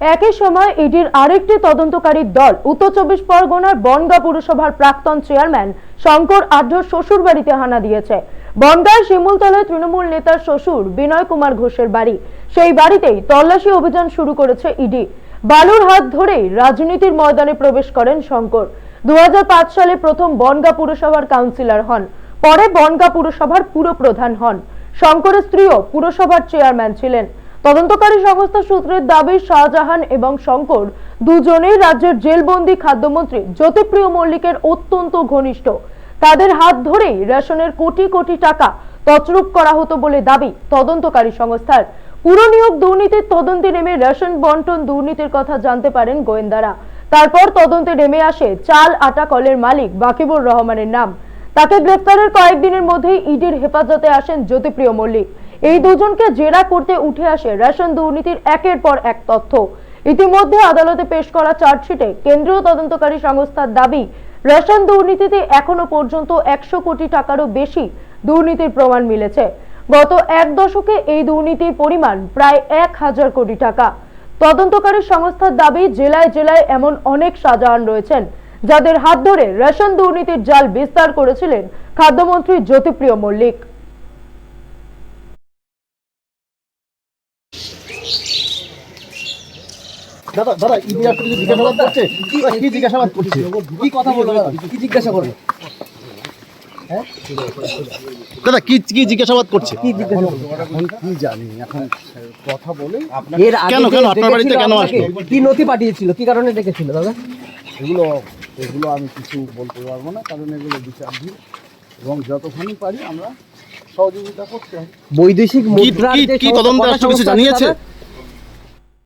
একই সময় ইডির আরেকটি তদন্তকারী দল, উত্তর চব্বিশ পরগনার বনগা পুরসভার প্রাক্তন চেয়ারম্যান শঙ্কর আঢ্যর শ্বশুর বাড়িতে হানা দিয়েছে। বনগাঁর শিমুলতলায় তৃণমূল নেতার শ্বশুর বিনয় কুমার ঘোষের বাড়ি। সেই বাড়িতেই তল্লাশি অভিযান শুরু করেছে ইডি। বালুর হাত ধরেই রাজনীতির ময়দানে প্রবেশ করেন শঙ্কর। দু হাজার পাঁচ সালে প্রথম বনগা পুরসভার কাউন্সিলর হন, পরে বনগা পুরসভার পুরপ্রধান হন। শঙ্করের স্ত্রীও পুরসভার চেয়ারম্যান ছিলেন। তদন্তকারী সংস্থা সূত্রের দাবি, শাহজাহান এবং শঙ্কর দুজনেই রাজ্যের জেলবন্দি খাদ্যমন্ত্রী জ্যোতিপ্রিয় মল্লিকের অত্যন্ত ঘনিষ্ঠ। তাদের হাত ধরেই রেশনের কোটি কোটি টাকা তছরূপ করা হতো বলে দাবি তদন্তকারী সংস্থার। পুরনিয়োগ দুর্নীতির তদন্তে নেমে রেশন বন্টন দুর্নীতির কথা জানতে পারেন গোয়েন্দারা। তারপর তদন্তে নেমে আসে চাল আটা কলের মালিক বাকিবুর রহমানের নাম। তাকে গ্রেফতারের কয়েকদিনের মধ্যেই ইডির হেফাজতে আসেন জ্যোতিপ্রিয় মল্লিক। এই দুজনকে জেরা করতে উঠে আসে রেশন দুর্নীতির একের পর এক তথ্য। ইতিমধ্যে আদালতে পেশ করা চার্জশিটে কেন্দ্রীয় তদন্তকারী সংস্থার দাবি, রেশন দুর্নীতিতে এখনও পর্যন্ত একশো কোটি টাকারও বেশি দুর্নীতির প্রমাণ মিলেছে। গত এক দশকে এই দুর্নীতির পরিমাণ প্রায় এক হাজার কোটি টাকা। তদন্তকারী সংস্থার দাবি, জেলায় জেলায় এমন অনেক শাহজাহান রয়েছেন, যাদের হাত ধরে রেশন দুর্নীতির জাল বিস্তার করেছিলেন খাদ্যমন্ত্রী জ্যোতিপ্রিয় মল্লিক। দাদা দাদা জিজ্ঞাসাবাদ করছে কি জিজ্ঞাসাবাদ করছে? কি কথা বলব? দাদা? কি জিজ্ঞাসা করবে? দাদা কি কি জিজ্ঞাসাবাদ করছে? কি জিজ্ঞাসা করবে? এখন কি জানি? এখন কথা বলে এর কেন, কেন? আপনার বাড়িতে কেন আসলো? কি নথি পাঠিয়েছিল? কি কারণে ডেকেছিল দাদা? এগুলো এগুলো আমি কিছু বলতে পারব না কারণ এগুলো বিচারাধীন এবং যতখানি পারি আমরা সহযোগিতা করতে বৈদেশিক কি- মুদ্রার কি- তদন্ত কিছু জানিয়েছে?